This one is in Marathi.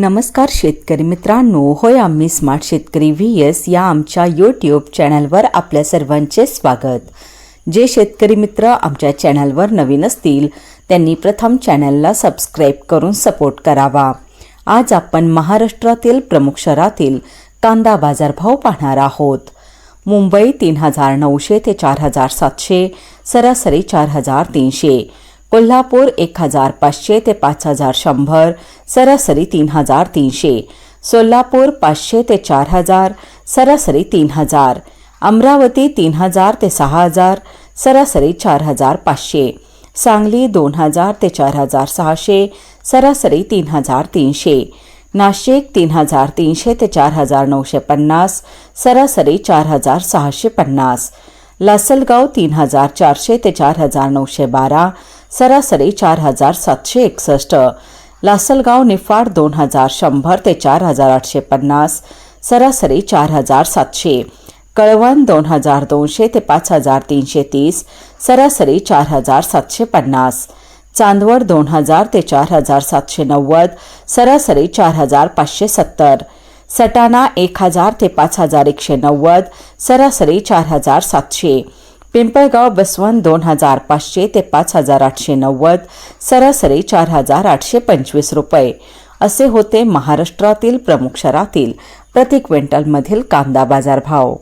नमस्कार शेतकरी मित्रांनो होय आम्ही स्मार्ट शेतकरी व्ही एस या आमच्या यूट्यूब चॅनलवर आपल्या सर्वांचे स्वागत. जे शेतकरी मित्र आमच्या चॅनलवर नवीन असतील त्यांनी प्रथम चॅनलला सबस्क्राईब करून सपोर्ट करावा. आज आपण महाराष्ट्रातील प्रमुख शहरातील कांदा बाजारभाव पाहणार आहोत. मुंबई तीन हजार नऊशे ते चार हजार सातशे सरासरी चार हजार तीनशे. कोल्हापूर एक हज़ार पाचशे ते पाच हज़ार शंभर, सरासरी तीन हज़ार तीनशे. सोलापूर पाचशे ते चार हज़ार, सरासरी तीन हज़ार. अमरावती तीन हज़ार ते सहा हज़ार, सरासरी चार हज़ार पाचशे. सांगली दोन हज़ार ते चार हज़ार सहाशे, सरासरी तीन हज़ार तीनशे. नाशिक तीन हज़ार तीनशे ते चार हज़ार नऊशे पन्नास, सरासरी चार हज़ार सहाशे पन्नास. लासलगाव तीन हज़ार चारशे ते चार हज़ार नऊशे बारा सरासरी चार हजार सातशे एकसष्ट. लासलगाव निफाड दोन हजार शंभर ते चार हजार आठशे पन्नास. सरासरी चार हजार सातशे. कळवण दोन हजार दोनशे ते पाच हजार तीनशे तीस. सरासरी चार हजार सातशे पन्नास. चांदवड दोन हजार ते चार हजार सातशे नव्वद. सरासरी चार हजार पाचशे सत्तर. सटाणा एक हजार ते पाच हजार एकशे नव्वद. सरासरी चार हजार सातशे. पिंपळगाव बसवन दोन हजार पाचशे ते पाच हजार आठशे नव्वद सरासरी चार हजार आठशे पंचवीस रुपये. असे होते महाराष्ट्रातील प्रमुख शहरातील प्रति क्विंटलमधील कांदा बाजारभाव.